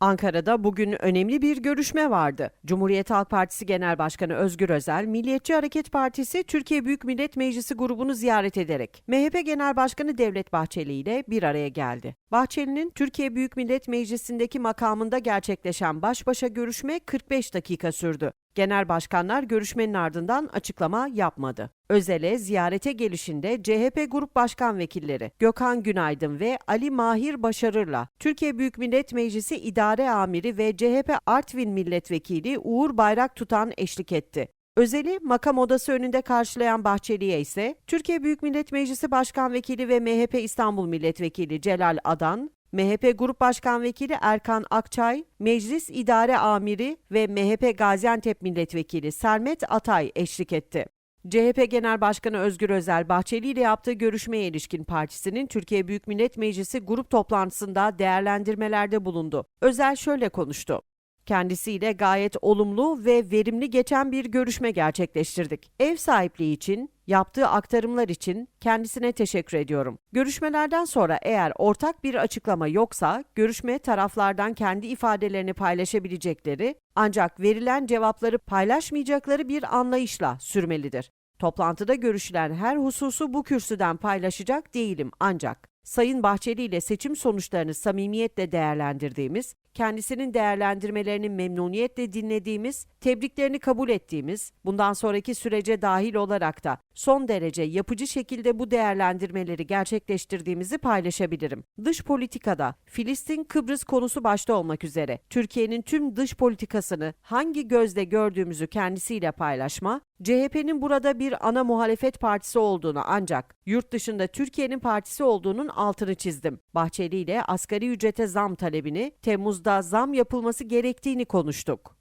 Ankara'da bugün önemli bir görüşme vardı. Cumhuriyet Halk Partisi Genel Başkanı Özgür Özel, Milliyetçi Hareket Partisi Türkiye Büyük Millet Meclisi grubunu ziyaret ederek MHP Genel Başkanı Devlet Bahçeli ile bir araya geldi. Bahçeli'nin Türkiye Büyük Millet Meclisi'ndeki makamında gerçekleşen baş başa görüşme 45 dakika sürdü. Genel başkanlar görüşmenin ardından açıklama yapmadı. Özel'e ziyarete gelişinde CHP Grup Başkan Vekilleri Gökhan Günaydın ve Ali Mahir Başarır'la Türkiye Büyük Millet Meclisi İdare Amiri ve CHP Artvin Milletvekili Uğur Bayrak tutan eşlik etti. Özel'i makam odası önünde karşılayan Bahçeli'ye ise Türkiye Büyük Millet Meclisi Başkan Vekili ve MHP İstanbul Milletvekili Celal Adan, MHP Grup Başkan Vekili Erkan Akçay, Meclis İdare Amiri ve MHP Gaziantep Milletvekili Sermet Atay eşlik etti. CHP Genel Başkanı Özgür Özel, Bahçeli ile yaptığı görüşmeye ilişkin partisinin Türkiye Büyük Millet Meclisi grup toplantısında değerlendirmelerde bulundu. Özel şöyle konuştu. Kendisiyle gayet olumlu ve verimli geçen bir görüşme gerçekleştirdik. Ev sahipliği için, yaptığı aktarımlar için kendisine teşekkür ediyorum. Görüşmelerden sonra eğer ortak bir açıklama yoksa, görüşme taraflardan kendi ifadelerini paylaşabilecekleri ancak verilen cevapları paylaşmayacakları bir anlayışla sürmelidir. Toplantıda görüşülen her hususu bu kürsüden paylaşacak değilim ancak Sayın Bahçeli ile seçim sonuçlarını samimiyetle değerlendirdiğimiz, kendisinin değerlendirmelerini memnuniyetle dinlediğimiz, tebriklerini kabul ettiğimiz, bundan sonraki sürece dahil olarak da son derece yapıcı şekilde bu değerlendirmeleri gerçekleştirdiğimizi paylaşabilirim. Dış politikada Filistin Kıbrıs konusu başta olmak üzere Türkiye'nin tüm dış politikasını hangi gözle gördüğümüzü kendisiyle paylaşma, CHP'nin burada bir ana muhalefet partisi olduğunu ancak yurt dışında Türkiye'nin partisi olduğunun altını çizdim. Bahçeli ile asgari ücrete zam talebini Temmuz'da zam yapılması gerektiğini konuştuk.